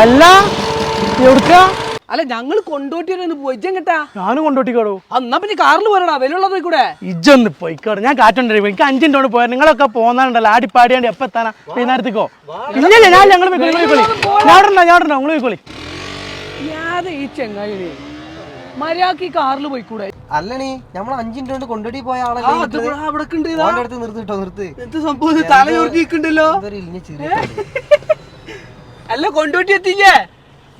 അല്ല എവിടുക്ക? അല്ല ഞങ്ങൾ കൊണ്ടോട്ടിയൊന്ന് പോയി. കേട്ടാ ഞാനും കൊണ്ടോട്ടിക്കാടോ? എന്നാ പിന്നെ കാറിൽ പോരടാ. വിലുള്ളത് കൂടെ ഇജ്ജൊന്ന് പോയിക്കോട്ടെ ഞാൻ കാറ്റുണ്ട് എനിക്ക് അഞ്ചിന്റെ കൊണ്ട് പോയാൽ നിങ്ങളൊക്കെ പോന്നാണ്ടല്ലോ ആടിപ്പാടിയാണ്ട് എപ്പോ എത്താനാ? വൈകുന്നേരത്തേക്കോ? ഇല്ല ഇല്ല ഞാൻ ഞങ്ങൾ ഞാൻ ഞാൻ നിങ്ങൾ പോയിക്കോളി. ഞാതെ ഈ ചെങ്ങായി മര്യാദയ്ക്ക് ഈ കാറിൽ പോയിക്കൂടെ? അല്ലണി നമ്മൾ അഞ്ചിന്റെ കൊണ്ട് കൊണ്ടോട്ടി പോയ ആ, ആളല്ലേ ഇതാ. നിർത്തി എന്ത് സംഭവം ഇത്? തല ഇലിഞ്ഞ ചെറിയ അല്ല കൊണ്ടുപോയി എത്തില്ലേ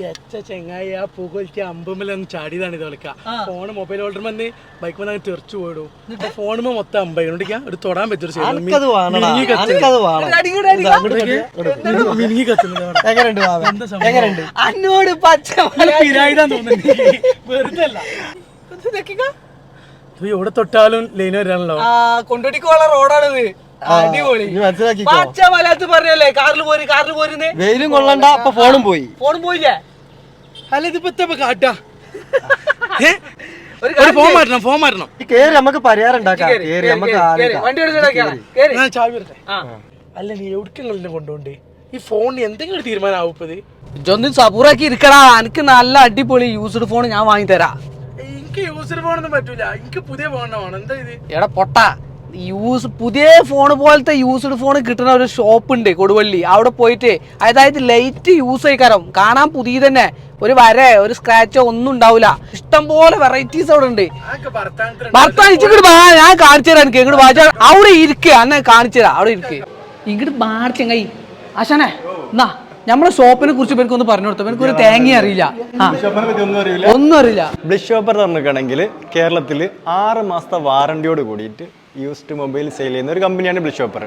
എച്ച ചെങ്ങായി ആ പുകഴ്ത്തി അമ്പുമ്മലൊന്ന് ചാടിയതാണ് ഇത് വിളിക്ക ഫോണ് മൊബൈൽ ഹോൾഡർ വന്ന് ബൈക്ക് വന്ന് അങ്ങ് തെറിച്ചു പോയിടും. ഫോണുമ്പോ മൊത്തം അമ്പതിനോണ്ടിക്കാ ഒരു തൊടാൻ പറ്റും അന്നോട് വെറുതെ എവിടെ തൊട്ടാലും ലൈൻ വരാണല്ലോ. കൊണ്ടുപോയി റോഡാണിത് അടിപൊളി. നീ മനസ്സിലാക്കിക്കോ. പച്ച മലയാളത്ത് പറഞ്ഞല്ലേ കാറിൽ പോര് കാറിൽ പോരുന്നേ? വെയിലും കൊള്ളണ്ട അപ്പൊ ഫോണും പോയി. ഫോണും പോയില്ലേ? അല്ല ഇതിപ്പോ കാട്ടാ? ഒരു ഫോൺ മാറ്റണം ഫോൺ മാറ്റണം. കേറി നമുക്ക് പരിഹാരം ഉണ്ടാക്കാം. കേറി, നമുക്ക് കേറി, വണ്ടി എടുത്തിട്ടാണ് കേറി. ഞാൻ ചാവി അല്ല നീ എവിടേക്കെങ്കിലും കൊണ്ടുപോണ്ട്? ഈ ഫോണിന് എന്തെങ്കിലും ഒരു തീരുമാനം ആവുപ്പത് ഇജൊന്ന് സബൂറാക്കി ഇരിക്കടാ. എനിക്ക് നല്ല അടിപൊളി യൂസ്ഡ് ഫോൺ ഞാൻ വാങ്ങി തരാം എനിക്ക് യൂസ്ഡ് ഫോണൊന്നും പറ്റൂല. എനിക്ക് പുതിയ ഫോണാണ് എന്താ ഇത്? എടാ പൊട്ട. യൂസ് പുതിയ ഫോൺ പോലത്തെ യൂസ്ഡ് ഫോൺ കിട്ടുന്ന ഒരു ഷോപ്പ് ഉണ്ട് കൊടുവള്ളി. അവിടെ പോയിട്ട് അതായത് ലൈറ്റ് യൂസ് ആയിക്കാരം. കാണാൻ പുതിയ തന്നെ. ഒരു വര ഒരു സ്ക്രാച്ചോ ഒന്നും ഉണ്ടാവില്ല ഇഷ്ടം പോലെ വെറൈറ്റീസ് അവിടെ ഉണ്ട്. ഭർത്താൻ ഇച്ചിങ്ങോട്ട് വാ ഞാൻ കാണിച്ചു തരാം എനിക്ക്. ഇങ്ങോട്ട് വാച്ച അവിടെ ഇരിക്കുക അന്നെ കാണിച്ചു തരാം. അവിടെ ഇരിക്കുക ഇങ്ങോട്ട് ബാടിച്ചങ്ങായി ആശാനെ എന്നാ നമ്മളെ ഷോപ്പിനെ കുറിച്ച് എനിക്കൊന്ന് പറഞ്ഞു കൊടുത്തു. എനിക്ക് ഒരു തേങ്ങ അറിയില്ല. ഒന്നും അറിയില്ല. ബ്ലഷ് ഷോപ്പർ പറഞ്ഞിട്ടുണ്ടെങ്കിൽ കേരളത്തിൽ ആറ് മാസത്തെ വാറണ്ടിയോട് കൂടിയിട്ട് യൂസ്ഡ് മൊബൈൽ സെയിൽ ചെയ്യുന്ന ഒരു കമ്പനിയാണ് ബ്ലിഷ് ഷോപ്പർ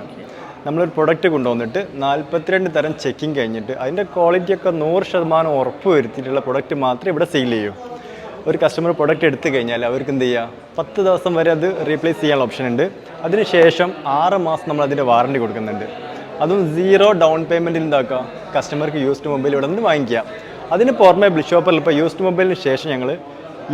നമ്മളൊരു പ്രൊഡക്റ്റ് കൊണ്ടുവന്നിട്ട് നാൽപ്പത്തിരണ്ട് തരം ചെക്കിങ് കഴിഞ്ഞിട്ട് അതിന്റെ ക്വാളിറ്റിയൊക്കെ നൂറ് ശതമാനം ഉറപ്പ് വരുത്തിയിട്ടുള്ള പ്രൊഡക്റ്റ് മാത്രമേ ഇവിടെ സെയിൽ ചെയ്യൂ. ഒരു കസ്റ്റമർ പ്രൊഡക്റ്റ് എടുത്തു കഴിഞ്ഞാൽ അവർക്ക് എന്ത് ചെയ്യുക പത്ത് ദിവസം വരെ അത് റീപ്ലേസ് ചെയ്യാനുള്ള ഓപ്ഷൻ ഉണ്ട്. അതിനുശേഷം ആറ് മാസം നമ്മൾ അതിന്റെ വാറണ്ടി കൊടുക്കുന്നുണ്ട്. അതും സീറോ ഡൗൺ പേയ്മെന്റിൽ എന്താക്കുക കസ്റ്റമർക്ക് യൂസ്ഡ് മൊബൈൽ ഇവിടെ നിന്ന് വാങ്ങിക്കുക. അതിന് പുറമെ ബ്ലിഷോപ്പറിൽ ഇപ്പോൾ യൂസ്ഡ് മൊബൈലിന് ശേഷം ഞങ്ങൾ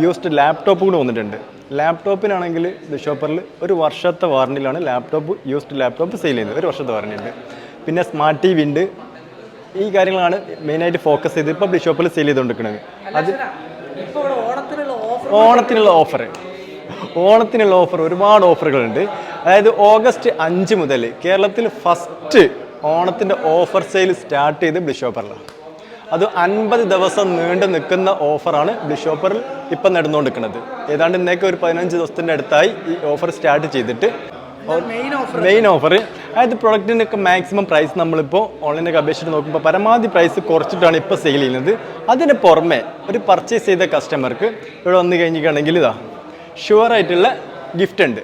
യൂസ്ഡ് ലാപ്ടോപ്പ് കൂടെ വന്നിട്ടുണ്ട്. ലാപ്ടോപ്പിനാണെങ്കിൽ ഷോപ്പറിൽ ഒരു വർഷത്തെ വാറണ്ടിയിലാണ് ലാപ്ടോപ്പ് യൂസ്ഡ് ലാപ്ടോപ്പ് സെയിൽ ചെയ്യുന്നത്. ഒരു വർഷത്തെ വാറണ്ടി ഉണ്ട്. പിന്നെ സ്മാർട്ട് ടി വി ഉണ്ട്. ഈ കാര്യങ്ങളാണ് മെയിനായിട്ട് ഫോക്കസ് ചെയ്ത് ഇപ്പോൾ ഷോപ്പിൽ സെയിൽ ചെയ്തുകൊണ്ടിരിക്കുന്നത്. അത് ഓണത്തിനുള്ള ഓഫർ. ഓണത്തിനുള്ള ഓഫർ ഒരുപാട് ഓഫറുകളുണ്ട്. അതായത് ഓഗസ്റ്റ് അഞ്ച് മുതൽ കേരളത്തിൽ ഫസ്റ്റ് ഓണത്തിന്റെ ഓഫർ സെയിൽ സ്റ്റാർട്ട് ചെയ്ത് ബിഷോപ്പറിലാണ്. അത് അൻപത് ദിവസം നീണ്ടു നിൽക്കുന്ന ഓഫറാണ് ബിഷോപ്പറിൽ ഇപ്പം നടന്നുകൊണ്ടിരിക്കുന്നത്. ഏതാണ്ട് ഇന്നേക്ക് ഒരു പതിനഞ്ച് ദിവസത്തിന്റെ അടുത്തായി ഈ ഓഫർ സ്റ്റാർട്ട് ചെയ്തിട്ട്. മെയിൻ ഓഫർ അതായത് പ്രൊഡക്റ്റിനൊക്കെ മാക്സിമം പ്രൈസ് നമ്മളിപ്പോൾ ഓൺലൈനൊക്കെ അപേക്ഷിച്ച് നോക്കുമ്പോൾ പരമാവധി പ്രൈസ് കുറച്ചിട്ടാണ് ഇപ്പോൾ സെയിൽ ചെയ്യുന്നത്. അതിന് പുറമെ ഒരു പർച്ചേസ് ചെയ്ത കസ്റ്റമർക്ക് ഇവിടെ വന്നു കഴിഞ്ഞിട്ടാണെങ്കിൽ ഇതാ ഷുവർ ആയിട്ടുള്ള ഗിഫ്റ്റ് ഉണ്ട്.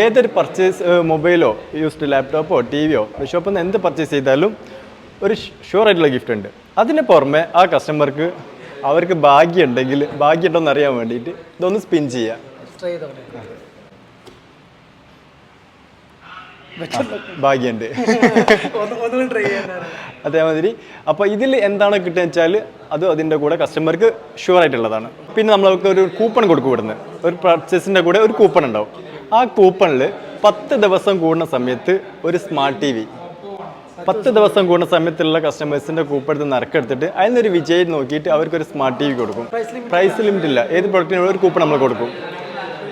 ഏതൊരു പർച്ചേസ് മൊബൈലോ യൂസ്ഡ് ലാപ്ടോപ്പോ ടി വിയോ ഷോപ്പിൽ നിന്ന് എന്ത് പർച്ചേസ് ചെയ്താലും ഒരു ഷുവർ ആയിട്ടുള്ള ഗിഫ്റ്റ് ഉണ്ട്. അതിന് പുറമെ ആ കസ്റ്റമർക്ക് അവർക്ക് ഭാഗ്യം ഉണ്ടെങ്കിൽ ഭാഗ്യം ഉണ്ടോ എന്ന് അറിയാൻ വേണ്ടിയിട്ട് ഇതൊന്ന് സ്പിൻ ചെയ്യാം. ഭാഗ്യമുണ്ട് അതേമാതിരി. അപ്പോൾ ഇതിൽ എന്താണ് കിട്ടുക വെച്ചാൽ അത് അതിന്റെ കൂടെ കസ്റ്റമർക്ക് ഷുവർ ആയിട്ടുള്ളതാണ്. പിന്നെ നമ്മൾ അവർക്ക് ഒരു കൂപ്പൺ കൊടുക്കും ഇവിടുന്ന്. ഒരു പർച്ചേസിന്റെ കൂടെ ഒരു കൂപ്പൺ ഉണ്ടാവും. ആ കൂപ്പണിൽ പത്ത് ദിവസം കൂടുന്ന സമയത്ത് ഒരു സ്മാർട്ട് ടി വി പത്ത് ദിവസം കൂടുന്ന സമയത്തുള്ള കസ്റ്റമേഴ്സിന്റെ കൂപ്പൺ എടുത്ത് നറുക്കെടുത്തിട്ട് അതിനൊരു വിജയം നോക്കിയിട്ട് അവർക്കൊരു സ്മാർട്ട് ടി വി കൊടുക്കും പ്രൈസ് ലിമിറ്റ് ഇല്ല. ഏത് പ്രൊഡക്റ്റിനും ഒരു കൂപ്പൺ നമ്മൾ കൊടുക്കും.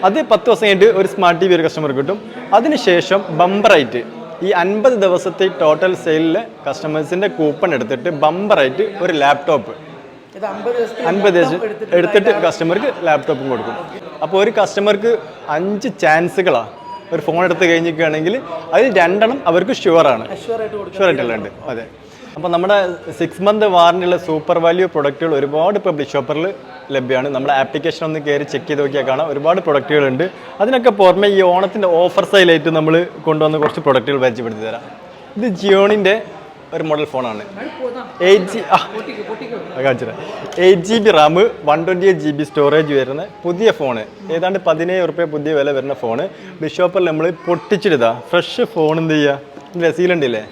അത് പത്ത് ദിവസം കഴിഞ്ഞിട്ട് ഒരു സ്മാർട്ട് ടി വി ഒരു കസ്റ്റമർ കിട്ടും. അതിനുശേഷം ബമ്പറായിട്ട് ഈ അൻപത് ദിവസത്തെ ടോട്ടൽ സെയിലിലെ കസ്റ്റമേഴ്സിന്റെ കൂപ്പൺ എടുത്തിട്ട് ബമ്പറായിട്ട് ഒരു ലാപ്ടോപ്പ് അൻപത് ദിവസം എടുത്തിട്ട് കസ്റ്റമർക്ക് ലാപ്ടോപ്പും കൊടുക്കും. അപ്പോൾ ഒരു കസ്റ്റമർക്ക് അഞ്ച് ചാൻസുകളാണ് ഒരു ഫോൺ എടുത്ത് കഴിഞ്ഞിരിക്കുകയാണെങ്കിൽ അതിൽ രണ്ടെണ്ണം അവർക്ക് ഷുവറാണ് ഷുവർ ആയിട്ടുള്ളത് അതെ. അപ്പോൾ നമ്മുടെ സിക്സ് മന്ത് വാറണ്ടിയുള്ള സൂപ്പർ വാല്യൂ പ്രൊഡക്റ്റുകൾ ഒരുപാട് ഇപ്പോൾ ഷോപ്പറിൽ ലഭ്യമാണ്. നമ്മുടെ ആപ്ലിക്കേഷൻ ഒന്ന് കയറി ചെക്ക് ചെയ്ത് നോക്കിയാൽ കാണാം. ഒരുപാട് പ്രൊഡക്റ്റുകളുണ്ട് അതിനൊക്കെ പുറമെ ഈ ഓണത്തിന്റെ ഓഫർ സൈലായിട്ട് നമ്മൾ കൊണ്ടുവന്ന കുറച്ച് പ്രൊഡക്റ്റുകൾ പരിചയപ്പെടുത്തി തരാം. ഇത് ജിയോണിന്റെ ഒരു മോഡൽ ഫോണാണ് എയ്റ്റ് ജി ആ. കാണിച്ചുതരാം. Eight G B RAM one twenty eight G B storage വരുന്ന പുതിയ ഫോണ് ഏതാണ്ട് പതിനേഴ് ഉറുപ്പ്യ പുതിയ വില വരുന്ന ഫോണ് ബിഷോപ്പിൽ നമ്മൾ പൊട്ടിച്ചിടുതാ ഫ്രഷ് ഫോൺ എന്ത് ചെയ്യുക ഇല്ല സീലുണ്ടില്ലേ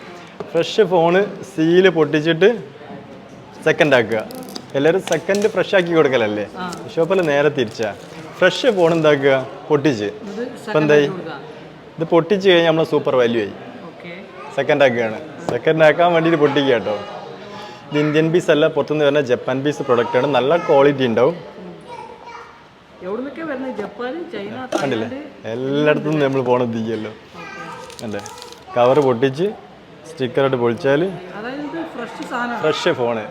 ഫ്രഷ് ഫോണ് സീൽ പൊട്ടിച്ചിട്ട് സെക്കൻഡ് ആക്കുക. എല്ലാവരും സെക്കൻഡ് ഫ്രഷ് ആക്കി കൊടുക്കലല്ലേ? ബിഷോപ്പിൽ നേരെ തിരിച്ചാ. ഫ്രഷ് ഫോൺ എന്താക്കുക? പൊട്ടിച്ച്. ഇപ്പം എന്തായി? ഇത് പൊട്ടിച്ച് കഴിഞ്ഞാൽ നമ്മൾ സൂപ്പർ വാല്യൂ ആയി. സെക്കൻഡ് ആക്കുകയാണ് സെക്കൻഡ് ആക്കാൻ വേണ്ടിയിട്ട് പൊട്ടിക്കുക കേട്ടോ. ഇത് ഇന്ത്യൻ പീസ് അല്ല പുറത്തുനിന്ന് വരുന്ന ജപ്പാൻ പീസ് പ്രൊഡക്റ്റ് ആണ്. നല്ല ക്വാളിറ്റി ഉണ്ടാവും. കണ്ടില്ലേ? എല്ലായിടത്തും നമ്മൾ പോണത് തീയല്ലോ അല്ലേ? കവർ പൊട്ടിച്ച് സ്റ്റിക്കറായിട്ട് പൊളിച്ചാൽ ഫ്രഷ് ഫോണ്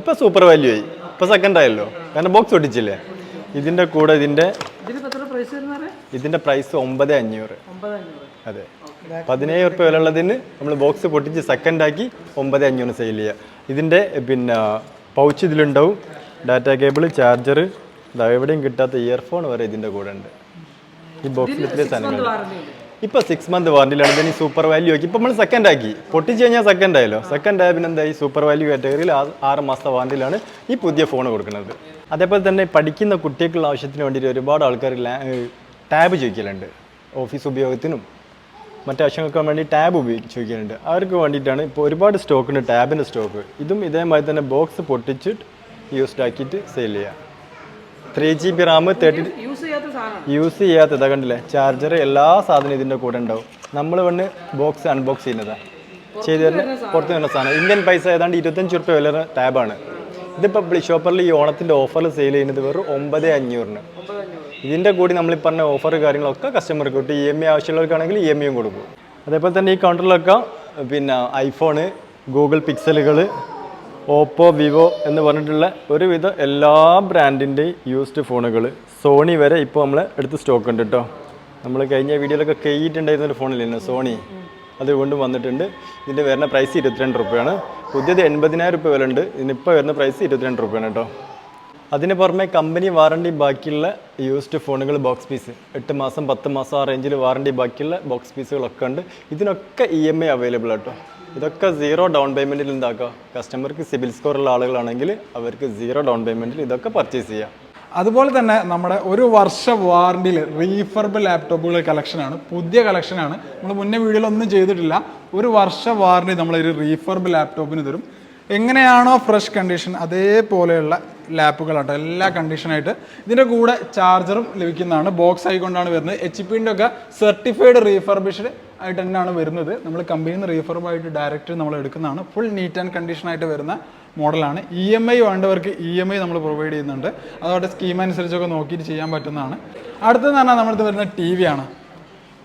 ഇപ്പം സൂപ്പർ വാല്യൂ ആയി. ഇപ്പം സെക്കൻഡ് ആയല്ലോ. കാരണം ബോക്സ് ഒട്ടിച്ചില്ലേ ഇതിന്റെ കൂടെ ഇതിന്റെ ഇതിന് എത്ര പ്രൈസ് ഇതിന്റെ ഒമ്പത് അഞ്ഞൂറ്. അതെ. പതിനേഴ് ഉറുപ്പ്യ വില ഉള്ളതിന് നമ്മൾ ബോക്സ് പൊട്ടിച്ച് സെക്കൻഡാക്കി ഒമ്പത് അഞ്ഞൂറ് സെയിൽ ചെയ്യുക ഇതിന്റെ പിന്നെ പൗച്ച് ഇതിലുണ്ടാവും. ഡാറ്റ കേബിൾ ചാർജർ ഇതാ എവിടെയും കിട്ടാത്ത ഇയർഫോൺ വരെ ഇതിന്റെ കൂടെ ഉണ്ട്. ഈ ബോക്സിൽ ഇത്രയും സാധനങ്ങൾ ഇപ്പൊ സിക്സ് മന്ത് വാറണ്ടിയിലാണ് ഇതിന് സൂപ്പർ വാല്യൂ ആക്കി. ഇപ്പൊ നമ്മൾ സെക്കൻഡ് ആക്കി. പൊട്ടിച്ച് കഴിഞ്ഞാൽ സെക്കൻഡ് ആയല്ലോ. സെക്കൻഡ് ആയ പിന്നെ എന്തായി? സൂപ്പർ വാല്യൂ കാറ്റഗറിയിൽ ആറ് മാസത്തെ വാറണ്ടിയിലാണ് ഈ പുതിയ ഫോൺ കൊടുക്കുന്നത്. അതേപോലെ തന്നെ പഠിക്കുന്ന കുട്ടികൾക്കുള്ള ആവശ്യത്തിന് വേണ്ടിയിട്ട് ഒരുപാട് ആൾക്കാർ ടാബ് ചോദിക്കലുണ്ട്. ഓഫീസ് ഉപയോഗത്തിനും മറ്റാവശ്യങ്ങൾക്ക് വേണ്ടി ടാബ് ഉപയോഗിച്ച് ചോദിക്കുന്നുണ്ട് അവർക്ക് വേണ്ടിയിട്ടാണ് ഇപ്പോൾ ഒരുപാട് സ്റ്റോക്ക് ഉണ്ട് ടാബിന്റെ സ്റ്റോക്ക്. ഇതും ഇതേമാതിരി തന്നെ ബോക്സ് പൊട്ടിച്ചിട്ട് യൂസ്ഡ് ആക്കിയിട്ട് സെയിൽ ചെയ്യാം. Three G B RAM thirty use ചെയ്യാത്ത സാധനമാണ്. യൂസ് ചെയ്യാത്ത ഇതാ കണ്ടില്ലേ? ചാർജർ എല്ലാ സാധനവും ഇതിന്റെ കൂടെ ഉണ്ടാവും. നമ്മൾ വന്ന് ബോക്സ് അൺബോക്സ് ചെയ്യുന്നതാണ് ചെയ്ത് തരുന്ന പുറത്ത് വരുന്ന സാധനം. ഇന്ത്യൻ പൈസ ഏതാണ്ട് ഇരുപത്തഞ്ച് റുപ്യ വില ടാബാണ് ഇതിപ്പോൾ ഷോപ്പറിൽ ഈ ഓണത്തിന്റെ ഓഫറിൽ സെയിൽ ചെയ്യുന്നത് വെറും ഒമ്പത് അഞ്ഞൂറിന്. ഇതിന്റെ കൂടി നമ്മൾ ഈ പറഞ്ഞ ഓഫർ കാര്യങ്ങളൊക്കെ കസ്റ്റമർക്ക് കിട്ടും. ഇ എം ഐ ആവശ്യമുള്ളവർക്കാണെങ്കിൽ ഇ എം ഐയും കൊടുക്കും. അതേപോലെ തന്നെ ഈ കൗണ്ടറിലൊക്കെ പിന്നെ ഐഫോണ് ഗൂഗിൾ പിക്സലുകൾ ഓപ്പോ വിവോ എന്ന് പറഞ്ഞിട്ടുള്ള ഒരുവിധ എല്ലാ ബ്രാൻഡിന്റെയും യൂസ്ഡ് ഫോണുകൾ സോണി വരെ ഇപ്പോൾ നമ്മൾ എടുത്ത് സ്റ്റോക്ക് ഉണ്ട് കേട്ടോ നമ്മൾ കഴിഞ്ഞ വീഡിയോയിലൊക്കെ കൈയിട്ടുണ്ടായിരുന്ന ഒരു ഫോണില്ലേ സോണി അത് വീണ്ടും വന്നിട്ടുണ്ട്. ഇതിന്റെ വരുന്ന പ്രൈസ് ഇരുപത്തിരണ്ട് രൂപയാണ് പുതിയത് എൺപതിനായിരം രൂപ വില ഉണ്ട് ഇതിനിപ്പോൾ വരുന്ന പ്രൈസ് ഇരുപത്തിരണ്ട് രൂപയാണ് കേട്ടോ അതിന് പുറമെ കമ്പനി വാറണ്ടി ബാക്കിയുള്ള യൂസ്ഡ് ഫോണുകൾ ബോക്സ് പീസ് എട്ട് മാസം പത്ത് മാസം ആ റേഞ്ചിൽ വാറണ്ടി ബാക്കിയുള്ള ബോക്സ് പീസുകളൊക്കെ ഉണ്ട്. ഇതിനൊക്കെ ഇ എം ഐ അവൈലബിൾ ആട്ടോ. ഇതൊക്കെ സീറോ ഡൗൺ പേയ്മെന്റിൽ എന്താക്കുക കസ്റ്റമർക്ക് സിബിൽ സ്കോർ ഉള്ള ആളുകളാണെങ്കിൽ അവർക്ക് സീറോ ഡൗൺ പേയ്മെന്റിൽ ഇതൊക്കെ പർച്ചേസ് ചെയ്യാം. അതുപോലെ തന്നെ നമ്മുടെ ഒരു വർഷ വാറണ്ടിയിൽ റീഫർബ് ലാപ്ടോപ്പുകൾ കളക്ഷനാണ് പുതിയ കളക്ഷനാണ് നമ്മൾ മുന്നേ വീഡിയോയിൽ ഒന്നും ചെയ്തിട്ടില്ല. ഒരു വർഷ വാറണ്ടി നമ്മളൊരു റീഫർബ് ലാപ്ടോപ്പിന് തരും. എങ്ങനെയാണോ ഫ്രഷ് കണ്ടീഷൻ അതേപോലെയുള്ള ലാപ്പുകളാട്ടോ. എല്ലാ കണ്ടീഷനായിട്ട് ഇതിന്റെ കൂടെ ചാർജറും ലഭിക്കുന്നതാണ്. ബോക്സ് ആയിക്കൊണ്ടാണ് വരുന്നത്. എച്ച് പിന്റെ ഒക്കെ സർട്ടിഫൈഡ് റീഫർബിഷ്ഡ് ആയിട്ട് തന്നെയാണ് വരുന്നത്. നമ്മൾ കമ്പനിയിൽ നിന്ന് റീഫർബായിട്ട് ഡയറക്റ്റ് നമ്മൾ എടുക്കുന്നതാണ്. ഫുൾ നീറ്റ് ആൻഡ് കണ്ടീഷൻ ആയിട്ട് വരുന്ന മോഡലാണ്. ഇ എം ഐ വേണ്ടവർക്ക് ഇ എം ഐ നമ്മൾ പ്രൊവൈഡ് ചെയ്യുന്നുണ്ട്. അതോടെ സ്കീം അനുസരിച്ചൊക്കെ നോക്കിയിട്ട് ചെയ്യാൻ പറ്റുന്നതാണ്. അടുത്തതെന്ന് പറഞ്ഞാൽ നമ്മളിത് വരുന്ന ടി വി ആണ്.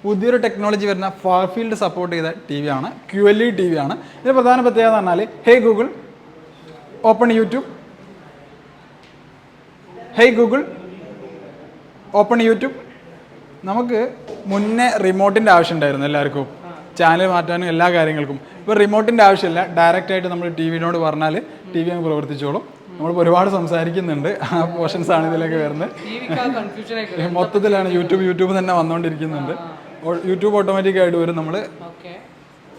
പുതിയൊരു ടെക്നോളജി വരുന്ന ഫാർ ഫീൽഡ് സപ്പോർട്ട് ചെയ്ത ടി വി ആണ് Q L E T V ആണ്. ഇതിന് പ്രധാന പ്രത്യേകത എന്ന് പറഞ്ഞാൽ hey Google open YouTube hey Google open YouTube നമുക്ക് മുന്നേ റിമോട്ടിന്റെ ആവശ്യം ഉണ്ടായിരുന്നു എല്ലാവർക്കും. ചാനൽ മാറ്റാനും എല്ലാ കാര്യങ്ങൾക്കും. ഇപ്പോൾ റിമോട്ടിന്റെ ആവശ്യമില്ല. ഡയറക്റ്റ് ആയിട്ട് നമ്മൾ ടി വിനോട് പറഞ്ഞാൽ ടി വി അങ്ങ് പ്രവർത്തിച്ചോളും. നമ്മളിപ്പോൾ ഒരുപാട് സംസാരിക്കുന്നുണ്ട്. ആ പോർഷൻസ് ആണ് ഇതിലേക്ക് വരുന്നത്. മൊത്തത്തിലാണ് യൂട്യൂബ് യൂട്യൂബ് തന്നെ വന്നുകൊണ്ടിരിക്കുന്നുണ്ട് യൂട്യൂബ് ഓട്ടോമാറ്റിക്കായിട്ട് വരും നമ്മൾ ഡയറക്റ്റ്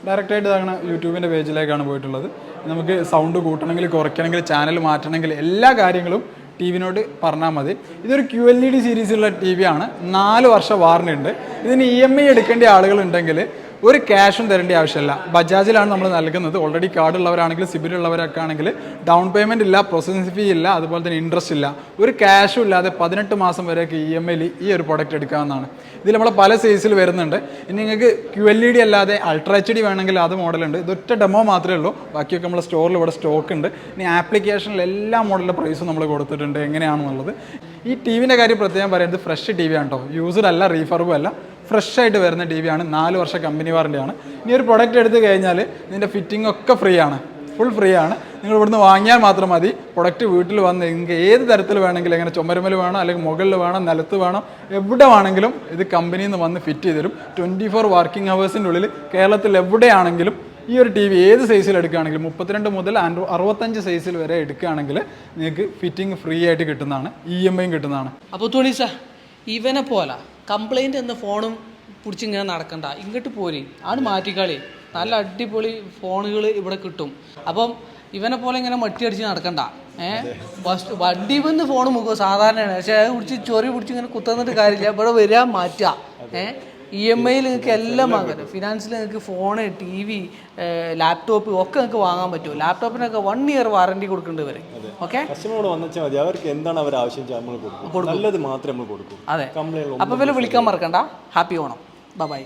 ഡയറക്റ്റായിട്ട് ഇതാണ് യൂട്യൂബിന്റെ പേജിലേക്കാണ് പോയിട്ടുള്ളത്. നമുക്ക് സൗണ്ട് കൂട്ടണമെങ്കിൽ കുറയ്ക്കണമെങ്കിൽ ചാനൽ മാറ്റണമെങ്കിൽ എല്ലാ കാര്യങ്ങളും ടി വിനോട് പറഞ്ഞാൽ മതി. ഇതൊരു ക്യു എൽ ഇ ഡി സീരീസിലുള്ള ടി വി ആണ്. നാല് വർഷം വാറണ്ടി ഉണ്ട്. ഇതിന് ഇ എം ഐ എടുക്കേണ്ട ആളുകളുണ്ടെങ്കിൽ ഒരു ക്യാഷും തരേണ്ട ആവശ്യമില്ല. ബജാജിലാണ് നമ്മൾ നൽകുന്നത്. ഓൾറെഡി കാർഡ് ഉള്ളവരാണെങ്കിൽ സിബിൽ ഉള്ളവരൊക്കെ ആണെങ്കിൽ ഡൗൺ പേയ്മെന്റ് ഇല്ല പ്രോസസ്സിംഗ് ഫീ ഇല്ല അതുപോലെ തന്നെ ഇൻട്രസ്റ്റ് ഇല്ല. ഒരു ക്യാഷും ഇല്ലാതെ പതിനെട്ട് മാസം വരെയൊക്കെ ഇ എം ഐയിൽ ഈ ഒരു പ്രൊഡക്റ്റ് എടുക്കാവുന്നതാണ്. ഇതിൽ നമ്മൾ പല സൈസിൽ വരുന്നുണ്ട്. ഇനി നിങ്ങൾക്ക് ക്യു എൽ ഇ ഡി അല്ലാതെ അൾട്രാ എച്ച് ഡി വേണമെങ്കിൽ അത് മോഡലുണ്ട് ഇതൊറ്റ ഡെമോ മാത്രമേ ഉള്ളൂ. ബാക്കിയൊക്കെ നമ്മൾ സ്റ്റോറിൽ ഇവിടെ സ്റ്റോക്ക് ഉണ്ട്. ഇനി ആപ്ലിക്കേഷനിൽ എല്ലാ മോഡലിന്റെ പ്രൈസും നമ്മൾ കൊടുത്തിട്ടുണ്ട്. എങ്ങനെയാണെന്നുള്ളത്. ഈ ടി വിന്റെ കാര്യം പ്രത്യേകം പറയുന്നത് ഫ്രഷ് ടി വി ആണ് കേട്ടോ യൂസ്ഡ് അല്ല റീഫർബും അല്ല. ഫ്രഷ് ആയിട്ട് വരുന്ന ടി വിയാണ് നാല് വർഷം കമ്പനി വാറണ്ടിയാണ് ഇനി ഒരു പ്രൊഡക്റ്റ് എടുത്തു കഴിഞ്ഞാൽ ഇതിന്റെ ഫിറ്റിംഗ് ഒക്കെ ഫ്രീ ആണ്. ഫുൾ ഫ്രീ ആണ്. നിങ്ങൾ ഇവിടുന്ന് വാങ്ങിയാൽ മാത്രം മതി. പ്രൊഡക്റ്റ് വീട്ടിൽ വന്ന് നിങ്ങൾക്ക് ഏത് തരത്തിൽ വേണമെങ്കിലും എങ്ങനെ ചുമരുമൽ വേണം അല്ലെങ്കിൽ മുകളിൽ വേണം നിലത്ത് വേണം എവിടെ വേണമെങ്കിലും ഇത് കമ്പനിയിൽ നിന്ന് വന്ന് ഫിറ്റ് ചെയ്ത് തരും. ട്വന്റി ഫോർ വർക്കിംഗ് ഹവേഴ്സിന്റെ ഉള്ളിൽ കേരളത്തിൽ എവിടെയാണെങ്കിലും ഈ ഒരു ടി വി ഏത് സൈസിൽ എടുക്കുകയാണെങ്കിലും മുപ്പത്തിരണ്ട് മുതൽ അറുപത്തഞ്ച് സൈസിൽ വരെ എടുക്കുകയാണെങ്കിൽ നിങ്ങൾക്ക് ഫിറ്റിംഗ് ഫ്രീ ആയിട്ട് കിട്ടുന്നതാണ്. ഇ എം ഐയും കിട്ടുന്നതാണ്. അപ്പോൾ തുണീസ ഇവനെ പോലെ കംപ്ലൈന്റ് എന്ന ഫോണും പിടിച്ച് ഇങ്ങനെ നടക്കണ്ട. ഇങ്ങോട്ട് പോരെ. ആണ് മാറ്റിക്കളി. നല്ല അടിപൊളി ഫോണുകൾ ഇവിടെ കിട്ടും. അപ്പം ഇവനെ പോലെ ഇങ്ങനെ മട്ടി അടിച്ച് നടക്കണ്ട. ഏഹ് ഫസ്റ്റ് വണ്ടി വന്ന് ഫോൺ മുഖം സാധാരണയാണ്. പക്ഷേ അത് പിടിച്ച് ചൊറി പിടിച്ച് ഇങ്ങനെ കുത്തുന്നിട്ട് കാര്യമില്ല. ഇവിടെ വരിക മാറ്റുക. ഏഹ് ഇ എം ഐയിൽ നിങ്ങൾക്ക് എല്ലാം വാങ്ങാൻ പറ്റും. ഫിനാൻസിൽ നിങ്ങൾക്ക് ഫോണ് ടി വി ലാപ്ടോപ്പ് ഒക്കെ നിങ്ങൾക്ക് വാങ്ങാൻ പറ്റും. ലാപ്ടോപ്പിനൊക്കെ വൺ ഇയർ വാറണ്ടി കൊടുക്കേണ്ടി വരും. ഓക്കെ കസ്റ്റമറോട് വന്നാൽ മതി. അവർക്ക് എന്താണ് അവർ ആവശ്യം നമ്മൾ കൊടുക്കും. നല്ലത് മാത്രമേ നമ്മൾ കൊടുക്കൂ. അതെ. അപ്പൊ അപ്പോൾ വിളിക്കാൻ മറക്കണ്ട. ഹാപ്പി ഓണം. ബൈ